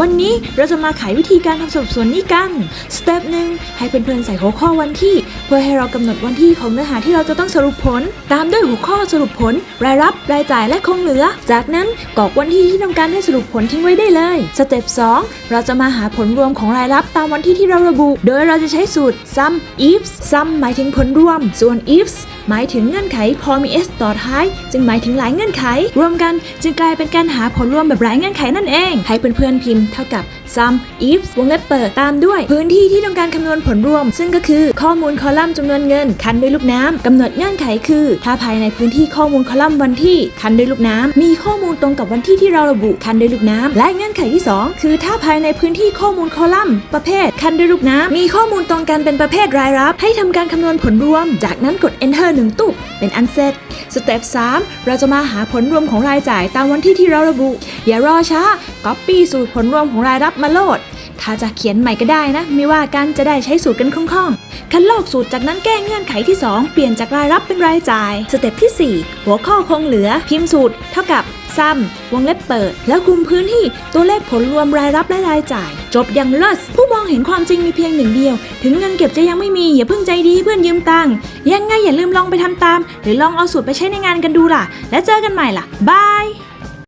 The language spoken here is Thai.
วันนี้เราจะมาไขวิธีการทำสรุปส่วนนี้กันสเต็ปหนึ่งให้เพื่อนๆใส่หัวข้อวันที่ เพื่อให้เรากำหนดวันที่ของเนื้อหาที่เราจะต้องสรุปผล ตามด้วยหัวข้อสรุปผล รายรับรายจ่ายและคงเหลือ จากนั้นกรอกวันที่ที่ต้องการให้สรุปผลทิ้งไว้ได้เลยสเต็ป2เราจะมาหาผลรวมของรายรับตามวันที่ที่เราระบุ โดยเราจะใช้สูตร sum ifs sum หมายถึงผลรวม ส่วน ifs หมายถึงเงื่อนไขพอมี s ต่อท้าย จึงหมายถึงหลายเงื่อนไข รวมกันจึงกลายเป็นการหาผลรวมแบบหลายเงื่อนไขนั่นเอง ให้เพื่อนๆพิมพ์เท่ากับ sum ifs วงเล็บเปิดตามด้วย พื้นที่ที่ต้องการคำนวณผลรวม ซึ่งก็คือข้อมูลคอลัมน์จำนวนเงิน คันด้วยลูกน้ำกำหนดเงื่อนไขคือ ถ้าภายในพื้นที่ข้อมูลคอลัมน์วันที่คันด้วยลูกน้ำมีข้อมูลตรงกับวันที่ที่เราระบุคันด้วยลูกน้ำและเงื่อนไขที่สองคือถ้าภายในพื้นที่ข้อมูลคอลัมน์ประเภทคันด้วยลูกน้ำมีข้อมูลตรงกันเป็นประเภทรายรับ ให้ทำการคำนวณผลรวม จากนั้นกด enter หนึ่งตุบเป็นอันเสร็จสเต็ป3เราจะมาหาผลรวมของรายจ่ายตามวันที่ที่เราระบุ อย่ารอช้า Copy สูตรผลรวมของรายรับมาโหลด ถ้าจะเขียนใหม่ก็ได้นะ ไม่ว่ากันจะได้ใช้สูตรกันคล่องๆ คันลอกสูตรจากนั้นแก้เงื่อนไขที่ 2 เปลี่ยนจากรายรับเป็นรายจ่าย สเต็ปที่ 4 หัวข้อคงเหลือ พิมพ์สูตร เท่ากับซ้ำวงเล็บเปิด แล้วคุมพื้นที่ตัวเลขผลรวมรายรับและรายจ่าย จบอย่างเลิศผู้มองเห็นความจริงมีเพียงหนึ่งเดียว ถึงเงินเก็บจะยังไม่มี อย่าเพิ่งใจดีให้เพื่อนยืมตังค์ยังไงอย่าลืมลองไปทำตาม หรือลองเอาสูตรไปใช้ในงานกันดูล่ะ แล้วเจอกันใหม่ล่ะบาย